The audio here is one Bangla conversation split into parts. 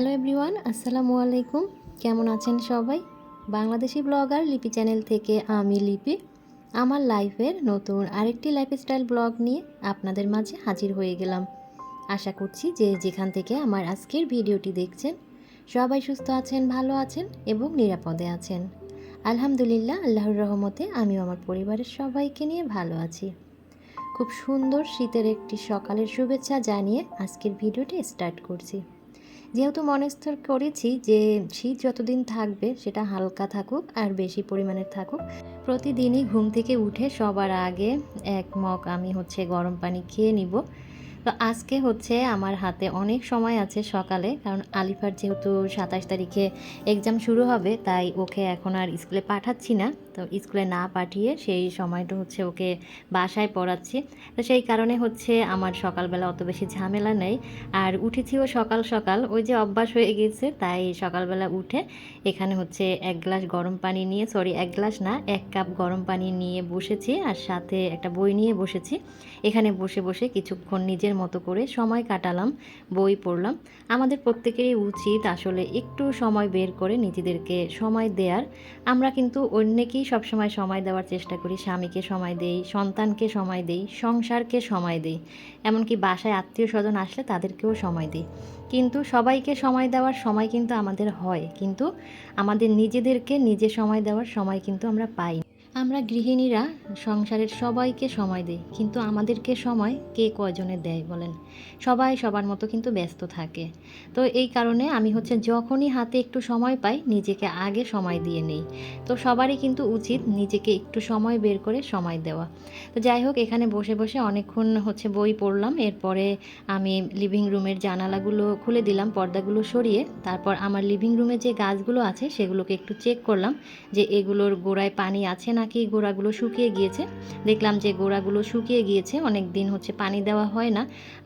হ্যালো এভরিওয়ান, আসসালামু আলাইকুম। কেমন আছেন সবাই? বাংলাদেশি ব্লগার লিপি চ্যানেল থেকে আমি লিপি। আমার লাইফের নতুন আরেকটি লাইফস্টাইল ব্লগ নিয়ে আপনাদের মাঝে হাজির হয়ে গেলাম। আশা করছি যে যেখান থেকে আমার আজকের ভিডিওটি দেখছেন, সবাই সুস্থ আছেন, ভালো আছেন এবং নিরাপদে আছেন। আলহামদুলিল্লাহ, আল্লাহর রহমতে আমিও আমার পরিবারের সবাইকে নিয়ে ভালো আছি। খুব সুন্দর শীতের একটি সকালের শুভেচ্ছা জানিয়ে আজকের ভিডিওটি স্টার্ট করছি। যেহেতু মনস্থর করেছি যে শীত যতদিন থাকবে সেটা হালকা থাকুক আর বেশি পরিমাণের থাকুক, প্রতিদিনই ঘুম থেকে উঠে সবার আগে এক মগ আমি হচ্ছে গরম পানি খেয়ে নিব। তো আজকে হচ্ছে আমার হাতে অনেক সময় আছে সকালে, কারণ আলিফার যেহেতু সাতাশ তারিখে এক্সাম শুরু হবে, তাই ওকে এখন আর স্কুলে পাঠাচ্ছি না। তো স্কুলে না পাঠিয়ে সেই সময়টা হচ্ছে ওকে বাসায় পড়াচ্ছি। তো সেই কারণে হচ্ছে আমার সকালবেলা অত বেশি ঝামেলা নেই। আর উঠেছিও সকাল সকাল, ওই যে অভ্যাস হয়ে গেছে তাই সকালবেলা উঠে এখানে হচ্ছে এক গ্লাস গরম পানি নিয়ে সরি এক গ্লাস না, এক কাপ গরম পানি নিয়ে বসেছি আর সাথে একটা বই নিয়ে বসেছি। এখানে বসে বসে কিছুক্ষণ নিজের মতো করে সময় কাটালাম, বই পড়লাম। আমাদের প্রত্যেকেরই উচিত আসলে একটু সময় বের করে নিজেদেরকে সময় দেওয়ার আমরা কিন্তু অন্যকেই সবসময় সময় দেওয়ার চেষ্টা করি। স্বামীকে সময় দেই, সন্তানকে সময় দেই, সংসারকে সময় দেই। এমনকি বাসায় আত্মীয় স্বজন আসলে তাদেরকেও সময় দিই। কিন্তু সবাইকে সময় দেওয়ার সময় কিন্তু আমাদের হয়। কিন্তু আমাদের নিজেদেরকে নিজে সময় দেওয়ার সময় কিন্তু আমরা পাই। আমরা গৃহিণীরা সংসারের সবাইকে সময় দিই, কিন্তু আমাদেরকে সময় কে কয়জনে দেয় বলেন? সবাই সবার মতো কিন্তু ব্যস্ত থাকে। তো এই কারণে আমি হচ্ছে যখনই হাতে একটু সময় পাই, নিজেকে আগে সময় দিয়ে নেই। তো সবারই কিন্তু উচিত নিজেকে একটু সময় বের করে সময় দেওয়া। তো যাই হোক, এখানে বসে বসে অনেকক্ষণ হচ্ছে বই পড়লাম, এরপরে আমি লিভিং রুমের জানালাগুলো খুলে দিলাম, পর্দাগুলো সরিয়ে, তারপর আমার লিভিং রুমে যে গাছগুলো আছে, সেগুলোকে একটু চেক করলাম যে এগুলোর গোড়ায় পানি আছে নাকি গোড়াগুলো শুকিয়ে গিয়েছে। দেখলাম যে গোড়াগুলো শুকিয়ে গিয়েছে, অনেক দিন হচ্ছে পানি দেওয়া হয় না।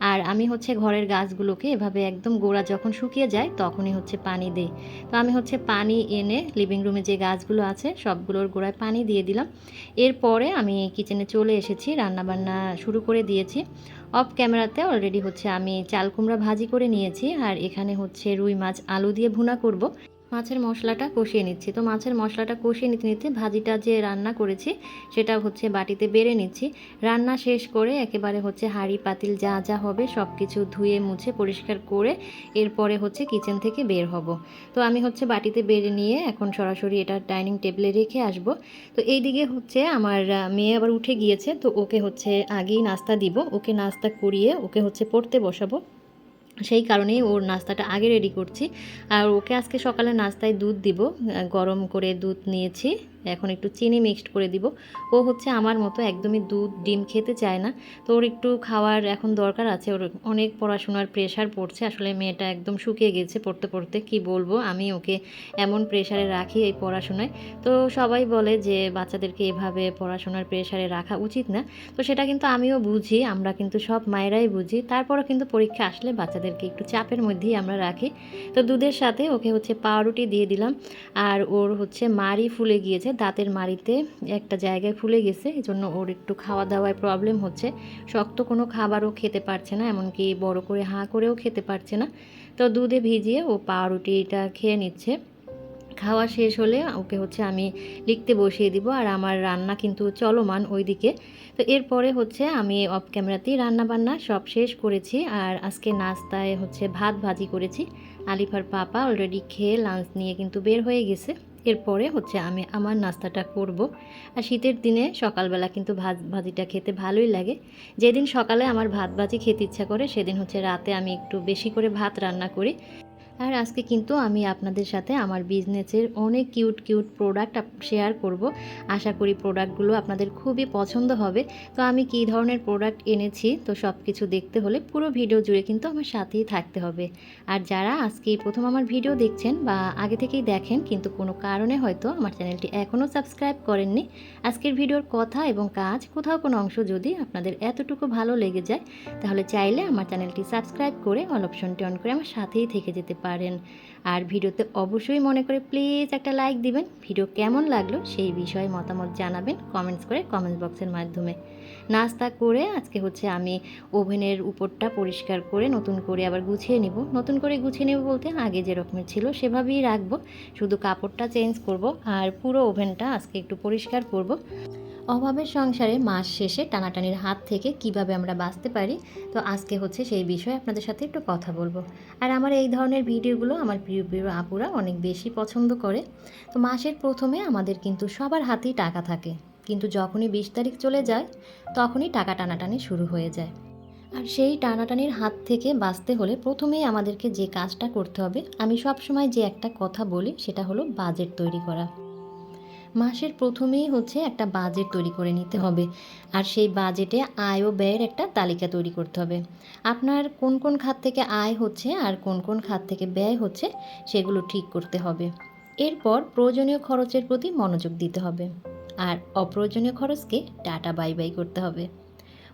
আর আমি হচ্ছে ঘরের গাছগুলোকে এভাবে একদম গোড়া যখন শুকিয়ে যায়, তখনই হচ্ছে পানি দেই। তো আমি হচ্ছে পানি এনে লিভিং রুমে যে গাছগুলো আছে, সবগুলোর গোড়ায় পানি দিয়ে দিলাম। এরপরে আমি কিচেনে চলে এসেছি, রান্নাবান্না শুরু করে দিয়েছি। অফ ক্যামেরাতে অলরেডি হচ্ছে আমি চাল কুমড়া ভাজি করে নিয়েছি, আর এখানে হচ্ছে রুই মাছ আলু দিয়ে ভুনা করব। মাছের মশলাটা কষিয়ে নিচ্ছি। তো মাছের মশলাটা কষিয়ে নিতে নিতে ভাজিটা যে রান্না করেছি, সেটা হচ্ছে বাটিতে বেড়ে নিচ্ছি। রান্না শেষ করে একেবারে হচ্ছে হাঁড়ি, পাতিল যা যা হবে সব কিছু ধুয়ে মুছে পরিষ্কার করে এরপরে হচ্ছে কিচেন থেকে বের হব। তো আমি হচ্ছে বাটিতে বেড়ে নিয়ে এখন সরাসরি এটা ডাইনিং টেবিলে রেখে আসব। তো এই দিকে হচ্ছে আমার মেয়ে আবার উঠে গিয়েছে, তো ওকে হচ্ছে আগেই নাস্তা দিব। ওকে নাস্তা করিয়ে ওকে হচ্ছে পড়তে বসাবো। সেই কারণেই ওর নাস্তাটা আগে রেডি করছি। আর ওকে আজকে সকালে নাস্তায় দুধ দিব গরম করে দুধ নিয়েছি। এখন একটু চিনি মিক্সড করে দিব। ও হচ্ছে আমার মতো একদমই দুধ ডিম খেতে চায় না। তো ওর একটু খাওয়ার এখন দরকার আছে। ওর অনেক পড়াশোনার প্রেশার পড়ছে। আসলে মেয়েটা একদম শুকিয়ে গেছে পড়তে পড়তে। কি বলব? আমি ওকে এমন প্রেশারে রাখি এই পড়াশোনায়। তো সবাই বলে যে বাচ্চাদেরকে এভাবে পড়াশোনার প্রেশারে রাখা উচিত না। তো সেটা কিন্তু আমিও বুঝি। আমরা কিন্তু সব মায়েরাই বুঝি। তারপরও কিন্তু পরীক্ষা আসলে বাচ্চাদেরকে একটু চাপের মধ্যেই আমরা রাখি। তো দুধের সাথে ওকে হচ্ছে পাউরুটি দিয়ে দিলাম। আর ওর হচ্ছে মারি ফুলে গিয়েছে। দাঁতের মাড়িতে একটা জায়গায় ফুলে গেছে এই জন্য ওর একটু খাওয়া দাওয়ায় প্রবলেম হচ্ছে। শক্ত কোনো খাবারও খেতে পারছে না, এমনকি বড় করে হাঁ করেও খেতে পারছে না। তো দুধে ভিজিয়ে ও পাউরুটিটা খেয়ে নিচ্ছে। খাওয়া শেষ হলে ওকে হচ্ছে আমি লিখতে বসিয়ে দিব, আর আমার রান্না কিন্তু চলমান ওইদিকে। তো এরপরে হচ্ছে আমি অফ ক্যামেরাতেই রান্না বান্না সব শেষ করেছি, আর আজকে নাস্তায় হচ্ছে ভাত ভাজি করেছি। আলিফার পাপা অলরেডি খেয়ে লাঞ্চ নিয়ে কিন্তু বের হয়ে গেছে। এরপরে হচ্ছে আমি আমার নাস্তাটা করব। আর শীতের দিনে সকালবেলা কিন্তু ভাত, ভাজিটা খেতে ভালোই লাগে। যেদিন সকালে আমার ভাত, ভাজি খেতে ইচ্ছা করে, সেদিন হচ্ছে রাতে আমি একটু বেশি করে ভাত রান্না করি। আর আজকে কিন্তু আমি আপনাদের সাথে আমার বিজনেসের অনেক কিউট কিউট প্রোডাক্ট শেয়ার করব। আশা করি প্রোডাক্টগুলো আপনাদের খুবই পছন্দ হবে। তো আমি কী ধরনের প্রোডাক্ট এনেছি, তো সব কিছু দেখতে হলে পুরো ভিডিও জুড়ে কিন্তু আমার সাথেই থাকতে হবে। আর যারা আজকে প্রথম আমার ভিডিও দেখছেন বা আগে থেকেই দেখেন, কিন্তু কোনো কারণে হয়তো আমার চ্যানেলটি এখনও সাবস্ক্রাইব করেননি, আজকের ভিডিওর কথা এবং কাজ, কোথাও কোনো অংশ যদি আপনাদের এতটুকু ভালো লেগে যায়, তাহলে চাইলে আমার চ্যানেলটি সাবস্ক্রাইব করে অল অপশনটি অন করে আমার সাথেই থেকে যেতে পারেন। আর ভিডিওতে অবশ্যই মনে করে প্লিজ একটা লাইক দিবেন। ভিডিও কেমন লাগল সেই বিষয়ে মতামত জানাবেন কমেন্টস করে কমেন্ট বক্সের মাধ্যমে। নাস্তা করে আজকে হচ্ছে আমি ওভেনের উপরটা পরিষ্কার করে নতুন করে আবার গুছিয়ে নিব। নতুন করে গুছিয়ে নেব বলতে আগে যেরকমের ছিল সেভাবেই রাখব। শুধু কাপড়টা চেঞ্জ করব আর পুরো ওভেনটা আজকে একটু পরিষ্কার করব। অভাবের সংসারে মাস শেষে টানাটানির হাত থেকে কীভাবে আমরা বাঁচতে পারি, তো আজকে হচ্ছে সেই বিষয়ে আপনাদের সাথে একটু কথা বলব। আর আমার এই ধরনের ভিডিওগুলো আমার প্রিয় প্রিয় আপুরা অনেক বেশি পছন্দ করে। তো মাসের প্রথমে আমাদের কিন্তু সবার হাতেই টাকা থাকে। কিন্তু যখনই বিশ তারিখ চলে যায়, তখনই টাকা টানাটানি শুরু হয়ে যায়। আর সেই টানাটানির হাত থেকে বাঁচতে হলে প্রথমেই আমাদেরকে যে কাজটা করতে হবে, আমি সবসময় যে একটা কথা বলি সেটা হলো বাজেট তৈরি করা। মাসের প্রথমেই হচ্ছে একটা বাজেট তৈরি করে নিতে হবে। আর সেই বাজেটে আয় ও ব্যয়ের একটা তালিকা তৈরি করতে হবে। আপনার কোন কোন খাত থেকে আয় হচ্ছে আর কোন কোন খাত থেকে ব্যয় হচ্ছে সেগুলো ঠিক করতে হবে। এরপর প্রয়োজনীয় খরচের প্রতি মনোযোগ দিতে হবে। আর অপ্রয়োজনীয় খরচকে টাটা বাই বাই করতে হবে।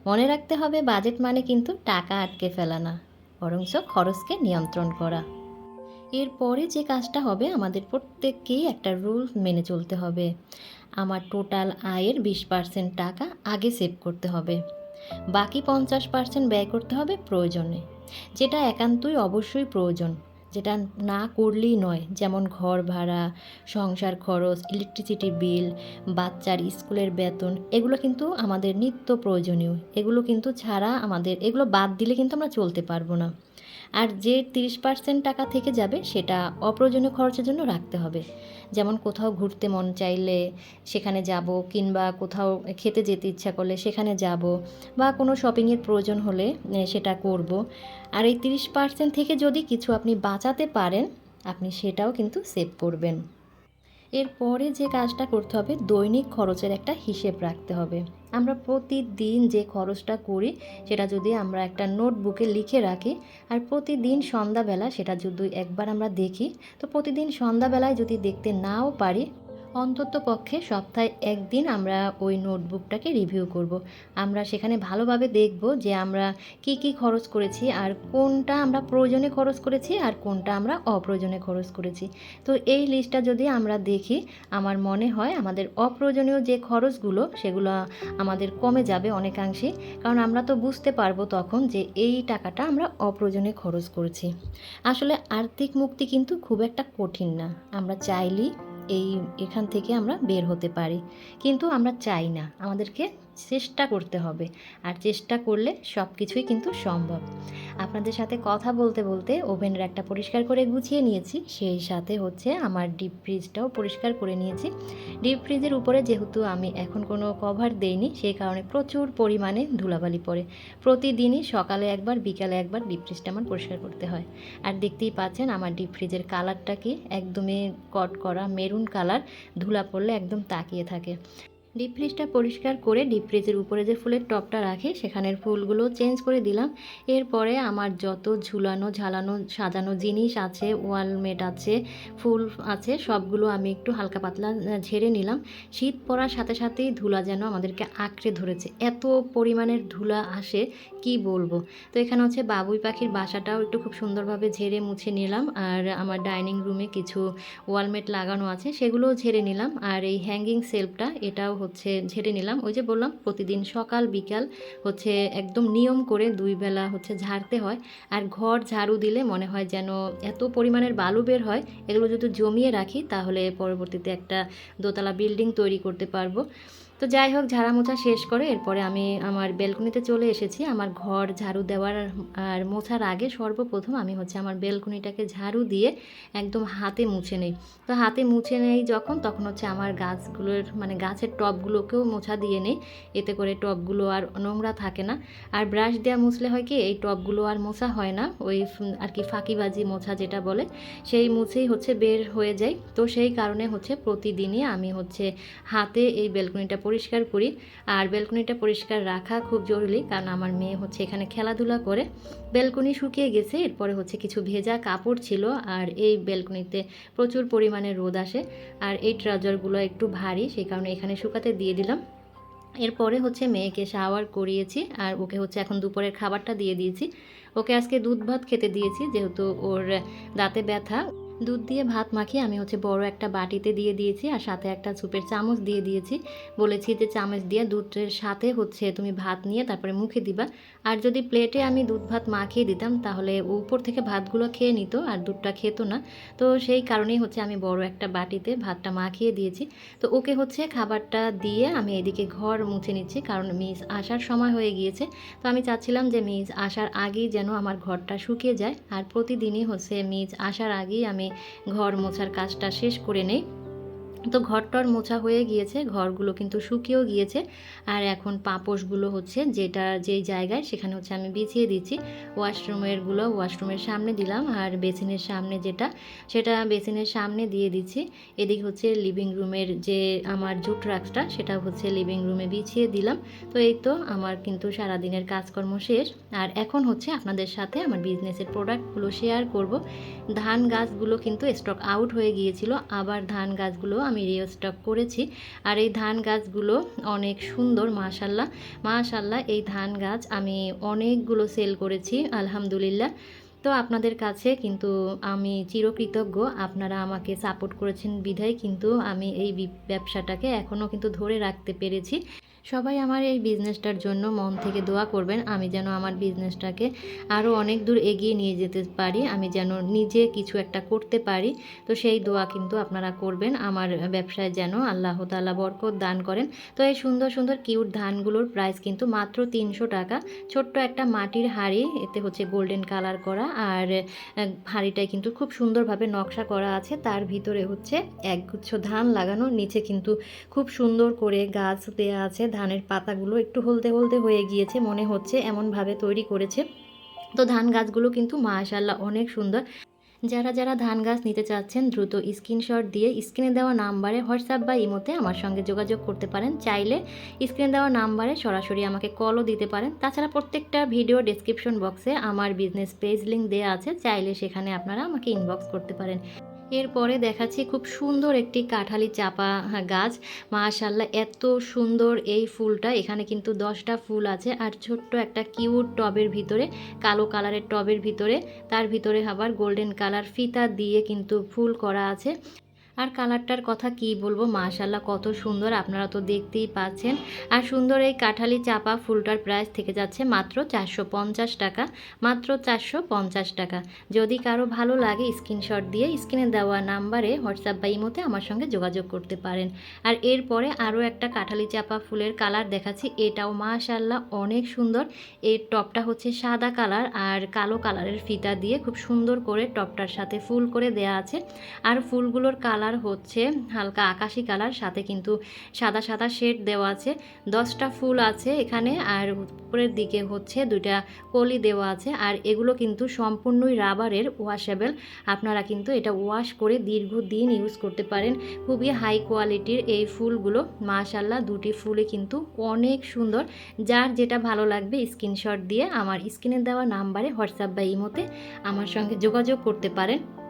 মনে রাখতে হবে বাজেট মানে কিন্তু টাকা আটকে ফেলা না। বরঞ্চ খরচকে নিয়ন্ত্রণ করা। এরপরে যে কাজটা হবে, আমাদের প্রত্যেককেই একটা রুল মেনে চলতে হবে। আমার টোটাল আয়ের বিশ পার্সেন্ট টাকা আগে সেভ করতে হবে। বাকি পঞ্চাশ পার্সেন্ট ব্যয় করতে হবে প্রয়োজনে। যেটা একান্তই অবশ্যই প্রয়োজন। যেটা না করলেই নয়। যেমন ঘর ভাড়া, সংসার খরচ ইলেকট্রিসিটি বিল বাচ্চার স্কুলের বেতন, এগুলো কিন্তু আমাদের নিত্য প্রয়োজনীয়। এগুলো কিন্তু ছাড়া আমাদের, এগুলো বাদ দিলে কিন্তু আমরা চলতে পারব না। আর যে তিরিশ পার্সেন্ট টাকা থেকে যাবে সেটা অপ্রয়োজনীয় খরচের জন্য রাখতে হবে। যেমন কোথাও ঘুরতে মন চাইলে সেখানে যাব কিংবা কোথাও খেতে যেতে ইচ্ছা করলে সেখানে যাব বা কোনো শপিংয়ের প্রয়োজন হলে সেটা করব। আর এই তিরিশ পার্সেন্ট থেকে যদি কিছু আপনি বাঁচাতে পারেন, আপনি সেটাও কিন্তু সেভ করবেন। এরপরে যে কাজটা করতে হবে, দৈনিক খরচের একটা হিসেব রাখতে হবে। আমরা প্রতিদিন যে খরচটা করি, সেটা যদি আমরা একটা নোটবুকে লিখে রাখি, আর প্রতিদিন সন্ধ্যাবেলা সেটা যদি একবার আমরা দেখি, তো প্রতিদিন সন্ধ্যাবেলায় যদি দেখতে নাও পারি অন্তত পক্ষে সপ্তাহে একদিন আমরা ওই নোটবুকটাকে রিভিউ করব। আমরা সেখানে ভালোভাবে দেখব যে আমরা কি কি খরচ করেছি, আর কোনটা আমরা প্রয়োজনে খরচ করেছি, আর কোনটা আমরা অপ্রয়োজনে খরচ করেছি। তো এই লিস্টটা যদি আমরা দেখি, আমার মনে হয় আমাদের অপ্রয়োজনীয় যে খরচগুলো, সেগুলো আমাদের কমে যাবে অনেকাংশে, কারণ আমরা তো বুঝতে পারব তখন যে এই টাকাটা আমরা অপ্রয়োজনে খরচ করেছি। আসলে আর্থিক মুক্তি কিন্তু খুব একটা কঠিন না। আমরা চাইলেই এই এখান থেকে আমরা বের হতে পারি। কিন্তু আমরা চাই না। আমাদেরকে চেষ্টা করতে হবে। আর চেষ্টা করলে সব কিছুই কিন্তু সম্ভব। আপনাদের সাথে কথা বলতে বলতে ওভেনের একটা পরিষ্কার করে গুছিয়ে নিয়েছি। সেই সাথে হচ্ছে আমার ডিপ ফ্রিজটাও পরিষ্কার করে নিয়েছি। ডিপ ফ্রিজের উপরে যেহেতু আমি এখন কোনো কভার দেইনি, সেই কারণে প্রচুর পরিমাণে ধুলাবালি পড়ে। প্রতিদিনই সকালে একবার, বিকালে একবার ডিপ ফ্রিজটা আমার পরিষ্কার করতে হয়। আর দেখতেই পাচ্ছেন আমার ডিপ ফ্রিজের কালারটা কি একদমই কট করা মেরুন কালার, ধুলা পড়লে একদম তাকিয়ে থাকে। ডিপ ফ্রিজটা পরিষ্কার করে ডিপ ফ্রিজের উপরে যে ফুলের টপটা রাখি, সেখানের ফুলগুলো চেঞ্জ করে দিলাম। এরপরে আমার যত ঝুলানো, ঝালানো, সাজানো জিনিস আছে ওয়ালমেট আছে, ফুল আছে, সবগুলো আমি একটু হালকা পাতলা ঝেড়ে নিলাম। শীত পড়ার সাথে সাথেই ধুলা যেন আমাদেরকে আঁকড়ে ধরেছে। এত পরিমাণের ধুলা আসে, কি বলব? তো এখানে হচ্ছে বাবুই পাখির বাসাটাও একটু খুব সুন্দরভাবে ঝেড়ে মুছে নিলাম। আর আমার ডাইনিং রুমে কিছু ওয়ালমেট লাগানো আছে, সেগুলোও ঝেড়ে নিলাম। আর এই হ্যাঙ্গিং সেলফটা, এটাও হচ্ছে ঝেড়ে নিলাম। ওই যে বললাম, প্রতিদিন সকাল, বিকাল হচ্ছে একদম নিয়ম করে দুই বেলা হচ্ছে ঝাড়তে হয়। আর ঘর ঝাড়ু দিলে মনে হয় যেন এত পরিমাণের বালু বের হয়, এগুলো যদি জমিয়ে রাখি তাহলে পরবর্তীতে একটা দোতলা বিল্ডিং তৈরি করতে পারব। তো যাই হোক ঝাড়া মোছা শেষ করে এরপরে আমি আমার বেলকনিতে চলে এসেছি। আমার ঘর ঝাড়ু দেওয়ার আর মোছার আগে সর্বপ্রথম আমি হচ্ছে আমার বেলকনিটাকে ঝাড়ু দিয়ে একদম হাতে মুছে নেই। তো হাতে মুছে নেই যখন, তখন হচ্ছে আমার গাছগুলোর মানে গাছের টবগুলোকেও মোছা দিয়ে নেই। এতে করে টবগুলো আর নোংরা থাকে না। আর ব্রাশ দেওয়া মুছলে হয় কি, এই টবগুলো আর মোছা হয় না। ওই আর কি ফাঁকিবাজি মোছা যেটা বলে, সেই মুছেই হচ্ছে বের হয়ে যায় তো সেই কারণে হচ্ছে প্রতিদিনই আমি হচ্ছে হাতে এই বেলকনিটা পরিষ্কার করি আর বেলকনিটা পরিষ্কার রাখা খুব জরুরি, কারণ আমার মেয়ে হচ্ছে এখানে খেলাধুলা করে। বেলকনি শুকিয়ে গেছে, এরপরে হচ্ছে কিছু ভেজা কাপড় ছিল আর এই বেলকনিতে প্রচুর পরিমাণে রোদ আসে। আর এই ট্রাউজারগুলো একটু ভারী, সেই কারণে এখানে শুকাতে দিয়ে দিলাম। এরপরে হচ্ছে মেয়েকে শাওয়ার করিয়েছি আর ওকে হচ্ছে এখন দুপুরের খাবারটা দিয়ে দিয়েছি। ওকে আজকে দুধ ভাত খেতে দিয়েছি, যেহেতু ওর দাঁতে ব্যথা। দুধ দিয়ে ভাত মাখিয়ে আমি হচ্ছে বড় একটা বাটিতে দিয়ে দিয়েছি আর সাথে একটা সুপের চামচ দিয়ে দিয়েছি। বলেছি যে চামচ দিয়ে দুধের সাথে হচ্ছে তুমি ভাত নিয়ে তারপরে মুখে দিবা। আর যদি প্লেটে আমি দুধ ভাত মাখিয়ে দিতাম, তাহলে উপর থেকে ভাতগুলো খেয়ে নিত আর দুধটা খেত না। তো সেই কারণেই হচ্ছে আমি বড় একটা বাটিতে ভাতটা মাখিয়ে দিয়েছি। তো ওকে হচ্ছে খাবারটা দিয়ে আমি এদিকে ঘর মুছে নিচ্ছি, কারণ মিস আসার সময় হয়ে গিয়েছে। তো আমি চাচ্ছিলাম যে মিস আসার আগেই যেন আমার ঘরটা শুকিয়ে যায়। আর প্রতিদিনই হচ্ছে মিস আসার আগেই আমি ঘর মোছার কাজটা শেষ করে নেই। তো ঘরটর মোছা হয়ে গিয়েছে, ঘরগুলো কিন্তু শুকিয়েও গিয়েছে। আর এখন পাপোশগুলো হচ্ছে যেটা যেই জায়গায়, সেখানে হচ্ছে আমি বিছিয়ে দিচ্ছি। ওয়াশরুমেরগুলো ওয়াশরুমের সামনে দিলাম আর বেসিনের সামনে যেটা, সেটা বেসিনের সামনে দিয়ে দিচ্ছি। এদিক হচ্ছে লিভিং রুমের যে আমার জুট রাক্সটা সেটা হচ্ছে লিভিং রুমে বিছিয়ে দিলাম। তো এই তো আমার কিন্তু সারাদিনের কাজকর্ম শেষ। আর এখন হচ্ছে আপনাদের সাথে আমার বিজনেসের প্রোডাক্টগুলো শেয়ার করব। ধান গাছগুলো কিন্তু স্টক আউট হয়ে গিয়েছিল, আবার ধান গাছগুলো আমি রিস্টক করেছি। আর এই ধান গাছগুলো অনেক সুন্দর, মাশাল্লাহ। মাশাল্লাহ, এই ধান গাছ আমি অনেকগুলো সেল করেছি, আলহামদুলিল্লাহ। তো আপনাদের কাছে কিন্তু আমি চিরকৃতজ্ঞ। আপনারা আমাকে সাপোর্ট করেছেন বিধায় কিন্তু আমি এই ব্যবসাটাকে এখনও কিন্তু ধরে রাখতে পেরেছি। সবাই আমার এই বিজনেসটার জন্য মন থেকে দোয়া করবেন, আমি যেন আমার বিজনেসটাকে আরও অনেক দূর এগিয়ে নিয়ে যেতে পারি, আমি যেন নিজে কিছু একটা করতে পারি। তো সেই দোয়া কিন্তু আপনারা করবেন, আমার ব্যবসায় যেন আল্লাহ তাআলা বরকত দান করেন। তো এই সুন্দর সুন্দর কিউট ধানগুলোর প্রাইস কিন্তু মাত্র তিনশো টাকা। ছোট্ট একটা মাটির হাঁড়ি, এতে হচ্ছে গোল্ডেন কালার করা, আর হাঁড়িটায় কিন্তু খুব সুন্দরভাবে নকশা করা আছে। তার ভিতরে হচ্ছে একগুচ্ছ ধান লাগানো, নিচে কিন্তু খুব সুন্দর করে গাছ দেয়া আছে। ধানের পাতাগুলো একটু হলদে হলদে হয়ে গিয়েছে, মনে হচ্ছে এমনভাবে তৈরি করেছে। তো ধান গাছগুলো কিন্তু মাশাল্লাহ অনেক সুন্দর। যারা যারা ধান গাছ নিতে চাচ্ছেন, দ্রুত স্ক্রিনশট দিয়ে স্ক্রিনে দেওয়া নাম্বারে হোয়াটসঅ্যাপ বা ইমোতে আমার সঙ্গে যোগাযোগ করতে পারেন। চাইলে স্ক্রিনে দেওয়া নাম্বারে সরাসরি আমাকে কলও দিতে পারেন। তাছাড়া প্রত্যেকটা ভিডিও ডেসক্রিপশন বক্সে আমার বিজনেস পেজ লিঙ্ক দেওয়া আছে। চাইলে সেখানে আপনারা আমাকে ইনবক্স করতে পারেন। এরপরে দেখাচ্ছি খুব সুন্দর একটি কাঁঠালি চাপা গাছ। মাশাল্লাহ এত সুন্দর এই ফুলটা। এখানে কিন্তু দশটা ফুল আছে আর ছোট্ট একটা কিউট টবের ভিতরে, কালো কালারের টবের ভিতরে, তার ভিতরে আবার গোল্ডেন কালার ফিতা দিয়ে কিন্তু ফুল করা আছে। আর কালারটার কথা কি বলব? মাশাল্লাহ কত সুন্দর। আপনারা তো দেখতেই পাচ্ছেন। আর সুন্দর এই কাঁঠালি চাপা ফুলটার প্রাইস থেকে যাচ্ছে মাত্র চারশো পঞ্চাশ টাকা। মাত্র চারশো পঞ্চাশ টাকা। যদি কারও ভালো লাগে স্ক্রিনশট দিয়ে স্ক্রিনে দেওয়া নাম্বারে হোয়াটসঅ্যাপ বা ইমোতে আমার সঙ্গে যোগাযোগ করতে পারেন। আর এরপরে আরও একটা কাঁঠালি চাপা ফুলের কালার দেখাচ্ছি। এটাও মাশাল্লাহ অনেক সুন্দর। এর টপটা হচ্ছে সাদা কালার আর কালো কালারের ফিতা দিয়ে খুব সুন্দর করে টপটার সাথে ফুল করে দেয়া আছে। আর ফুলগুলোর কালার হচ্ছে, হালকা আকাশি কালার, সাথে কিন্তু সাদা সাদা শেড দেওয়া আছে। দশটা ফুল আছে এখানে, আর উপরের দিকে হচ্ছে দুইটা কলি দেওয়া আছে, আর এগুলো কিন্তু সম্পূর্ণই রাবারের ওয়াশেবেল। আপনারা কিন্তু এটা ওয়াশ করে দীর্ঘদিন ইউজ করতে পারেন। খুবই হাই কোয়ালিটির এই ফুলগুলো। মাশাল্লাহ দুটি ফুলে কিন্তু অনেক সুন্দর। যার যেটা ভালো লাগবে স্ক্রিনশট দিয়ে আমার স্ক্রিনে দেওয়া নাম্বারে হোয়াটসঅ্যাপ বা ইমোতে আমার সঙ্গে যোগাযোগ করতে পারেন।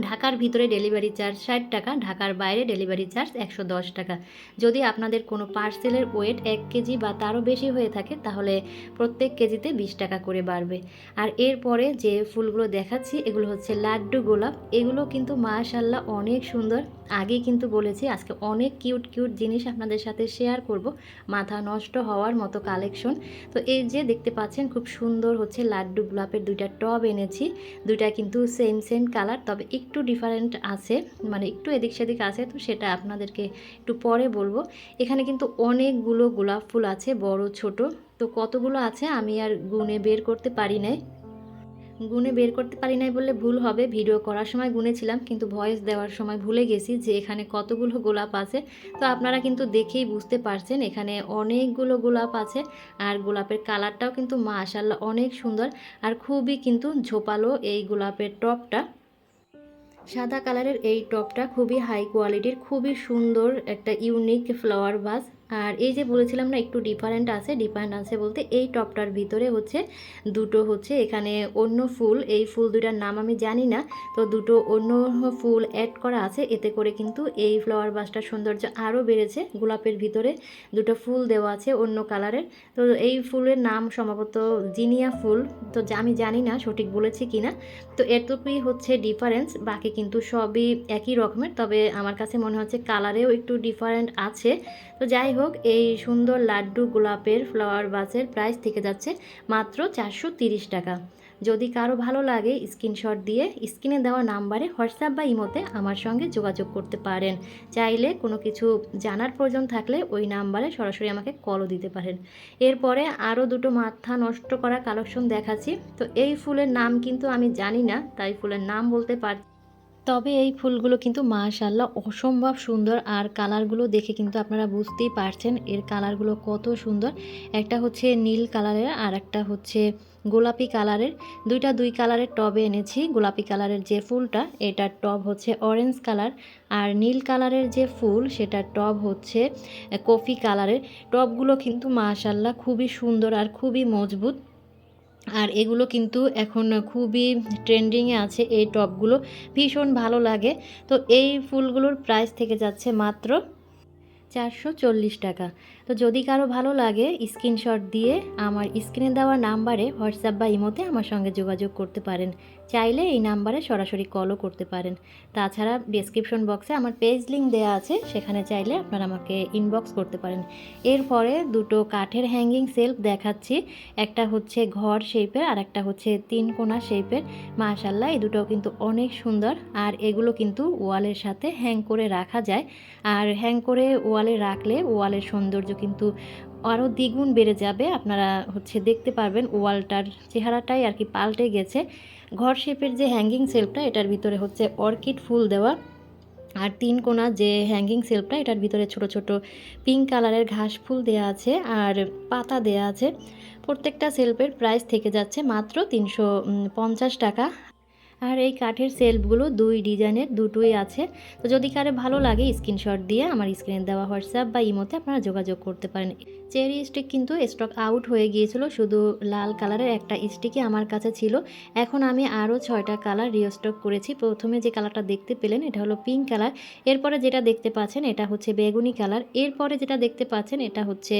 ঢাকার ভিতরে ডেলিভারি চার্জ ষাট টাকা, ঢাকার বাইরে ডেলিভারি চার্জ একশো দশ টাকা। যদি আপনাদের কোনো পার্সেলের ওয়েট এক কেজি বা তারও বেশি হয়ে থাকে, তাহলে প্রত্যেক কেজিতে বিশ টাকা করে বাড়বে। আর এরপরে যে ফুলগুলো দেখাচ্ছি, এগুলো হচ্ছে লাড্ডু গোলাপ। এগুলো কিন্তু মাশাল্লাহ অনেক সুন্দর। আগেই কিন্তু বলেছি, আজকে অনেক কিউট কিউট জিনিস আপনাদের সাথে শেয়ার করব। মাথা নষ্ট হওয়ার মতো কালেকশন। তো এই যে দেখতে পাচ্ছেন, খুব সুন্দর হচ্ছে লাড্ডু গোলাপের দুইটা টব এনেছি। দুইটা কিন্তু সেম সেম কালার, তবে একটু ডিফারেন্ট আছে মানে একটু এদিক সেদিক আছে, তো সেটা আপনাদেরকে একটু পরে বলব। এখানে কিন্তু অনেকগুলো গোলাপ ফুল আছে, বড়, ছোট। তো কতগুলো আছে আমি আর গুনে বের করতে পারি নাই। গুনে বের করতে পারি নাই বললে ভুল হবে, ভিডিও করার সময় গুনেছিলাম, কিন্তু ভয়েস দেওয়ার সময় ভুলে গেছি যে এখানে কতগুলো গোলাপ আছে। তো আপনারা কিন্তু দেখেই বুঝতে পারছেন, এখানে অনেকগুলো গোলাপ আছে, আর গোলাপের কালারটাও কিন্তু মাশাল্লাহ অনেক সুন্দর। আর খুবই কিন্তু ঝোপালো এই গোলাপের টপটা। সাদা কালারের এই টপটা খুবই হাই কোয়ালিটির খুবই সুন্দর একটা ইউনিক ফ্লাওয়ার ভাস আর এই যে বলেছিলাম না, একটু ডিফারেন্ট আছে। ডিফারেন্ট আছে বলতে এই টপটার ভিতরে হচ্ছে দুটো হচ্ছে এখানে অন্য ফুল। এই ফুল দুটার নাম আমি জানি না, তো দুটো অন্য ফুল অ্যাড করা আছে। এতে করে কিন্তু এই ফ্লাওয়ার বাসটার সৌন্দর্য আরও বেড়েছে। গোলাপের ভিতরে দুটো ফুল দেওয়া আছে অন্য কালারের তো এই ফুলের নাম সম্ভবত জিনিয়া ফুল। তো আমি জানি না, সঠিক বলেছি কি না। তো এটুকুই হচ্ছে ডিফারেন্স বাকি কিন্তু সবই একই রকমের। তবে আমার কাছে মনে হচ্ছে কালারেও একটু ডিফারেন্ট আছে। তো যাই হোক, এই সুন্দর লাড্ডু গোলাপের ফ্লাওয়ার বাসের প্রাইস থেকে যাচ্ছে মাত্র চারশো টাকা। যদি কারও ভালো লাগে স্ক্রিনশট দিয়ে স্ক্রিনে দেওয়া নাম্বারে হোয়াটসঅ্যাপ বা ইমোতে আমার সঙ্গে যোগাযোগ করতে পারেন। চাইলে কোনো কিছু জানার প্রয়োজন থাকলে ওই নাম্বারে সরাসরি আমাকে কলও দিতে পারেন। এরপরে আরও দুটো মাথা নষ্ট করা কালেকশন দেখাচ্ছি। তো এই ফুলের নাম কিন্তু আমি জানি না, তাই ফুলের নাম বলতে পার তবে এই ফুলগুলো কিন্তু মাশাল্লাহ অসম্ভব সুন্দর আর কালারগুলো দেখে কিন্তু আপনারা বুঝতেই পারছেন এর কালারগুলো কত সুন্দর। একটা হচ্ছে নীল কালারের আর একটা হচ্ছে গোলাপি কালারের। দুইটা দুই কালারের টবে এনেছি। গোলাপি কালারের যে ফুলটা, এটার টব হচ্ছে অরেঞ্জ কালার আর নীল কালারের যে ফুল, সেটার টব হচ্ছে কফি কালারের। টবগুলো কিন্তু মাশাল্লাহ খুবই সুন্দর আর খুবই মজবুত। আর এগুলো কিন্তু এখন খুবই ট্রেন্ডিংয়ে আছে, এই টপগুলো ভীষণ ভালো লাগে। তো এই ফুলগুলোর প্রাইস থেকে যাচ্ছে মাত্র চারশো চল্লিশ টাকা। তো যদি কারও ভালো লাগে, স্ক্রিনশট দিয়ে আমার স্ক্রিনে দেওয়া নাম্বারে হোয়াটসঅ্যাপ বা ইমোতে আমার সঙ্গে যোগাযোগ করতে পারেন। চাইলে এই নাম্বারে সরাসরি কলও করতে পারেন। তাছাড়া ডেসক্রিপশন বক্সে আমার পেজ লিঙ্ক দেওয়া আছে, সেখানে চাইলে আপনারা আমাকে ইনবক্স করতে পারেন। এরপরে দুটো কাঠের হ্যাঙ্গিং সেলফ দেখাচ্ছি। একটা হচ্ছে ঘর শেপের আর একটা হচ্ছে তিন কোনা শেপের মাশাল্লাহ এই দুটো কিন্তু অনেক সুন্দর। আর এগুলো কিন্তু ওয়ালের সাথে হ্যাং করে রাখা যায়। আর হ্যাং করে ওয়ালে রাখলে ওয়ালের সৌন্দর্য কিন্তু আরও দ্বিগুণ বেড়ে যাবে। আপনারা হচ্ছে দেখতে পারবেন ওয়ালটার চেহারাটাই আর কি পাল্টে গেছে। ঘর শেপের যে হ্যাঙ্গিং সেলফটা এটার ভিতরে হচ্ছে অর্কিড ফুল দেওয়া। আর তিন কোনা যে হ্যাঙ্গিং সেলফটা এটার ভিতরে ছোট ছোট পিঙ্ক কালারের ঘাস ফুল দেওয়া আছে আর পাতা দেওয়া আছে। প্রত্যেকটা সেলফের প্রাইস থেকে যাচ্ছে মাত্র তিনশো পঞ্চাশ টাকা। আর এই কাঠের সেলফগুলো দুই ডিজাইনের দুটোই আছে। তো যদি কারে ভালো লাগে স্ক্রিনশট দিয়ে আমার স্ক্রিনে দেওয়া হোয়াটসঅ্যাপ বা ইমোতে আপনারা যোগাযোগ করতে পারেন। চেরি স্টিক কিন্তু স্টক আউট হয়ে গিয়েছিল, শুধু লাল কালারের একটা স্টিকই আমার কাছে ছিল। এখন আমি আরও ছয়টা কালার রিস্টক করেছি। প্রথমে যে কালারটা দেখতে পেলেন, এটা হলো পিঙ্ক কালার এরপরে যেটা দেখতে পাচ্ছেন, এটা হচ্ছে বেগুনি কালার এরপরে যেটা দেখতে পাচ্ছেন, এটা হচ্ছে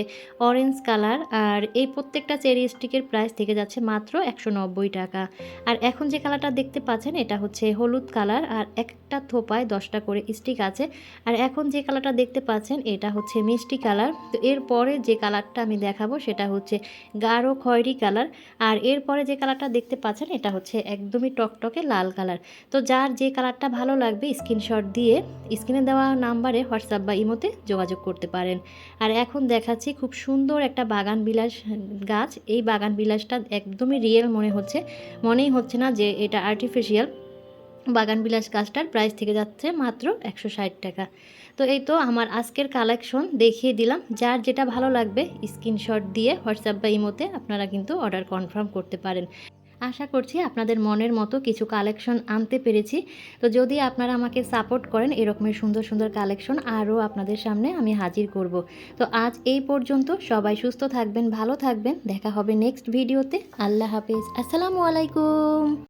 অরেঞ্জ কালার আর এই প্রত্যেকটা চেরি স্টিকের প্রাইস থেকে যাচ্ছে মাত্র একশো নব্বই টাকা। আর এখন যে কালারটা দেখতে পাচ্ছেন, এটা হচ্ছে হলুদ কালার আর একটা থোপায় দশটা করে স্টিক আছে। আর এখন যে কালারটা দেখতে পাচ্ছেন, এটা হচ্ছে মিষ্টি কালার তো এরপরে যে কালারটা আমি দেখাবো সেটা হচ্ছে গাঢ় খয়েরি কালার আর এরপরে যে কালারটা দেখতে পাচ্ছেন এটা হচ্ছে একদমই টকটকে লাল কালার তো যার যে কালারটা ভালো লাগবে স্ক্রিনশট দিয়ে স্ক্রিনে দেওয়া নাম্বারে হোয়াটসঅ্যাপ বা ইমোতে যোগাযোগ করতে পারেন। আর এখন দেখাচ্ছি খুব সুন্দর একটা বাগান বিলাস গাছ। এই বাগান বিলাসটা একদমই রিয়েল মনে হচ্ছে। মনেই হচ্ছে না যে এটা আর্টিফিশিয়াল বাগান বিলাস গাছটার প্রাইস থেকে যাচ্ছে মাত্র একশো ষাট টাকা। তো এই তো আমার আজকের কালেকশন দেখিয়ে দিলাম। যার যেটা ভালো লাগবে স্ক্রিনশট দিয়ে হোয়াটসঅ্যাপ বা ইমোতে আপনারা কিন্তু অর্ডার কনফার্ম করতে পারেন। আশা করছি আপনাদের মনের মতো কিছু কালেকশন আনতে পেরেছি। তো যদি আপনারা আমাকে সাপোর্ট করেন, এরকমের সুন্দর সুন্দর কালেকশন আরও আপনাদের সামনে আমি হাজির করব। তো আজ এই পর্যন্ত সবাই সুস্থ থাকবেন, ভালো থাকবেন। দেখা হবে নেক্সট ভিডিওতে আল্লাহ হাফিজ। আসসালামু আলাইকুম।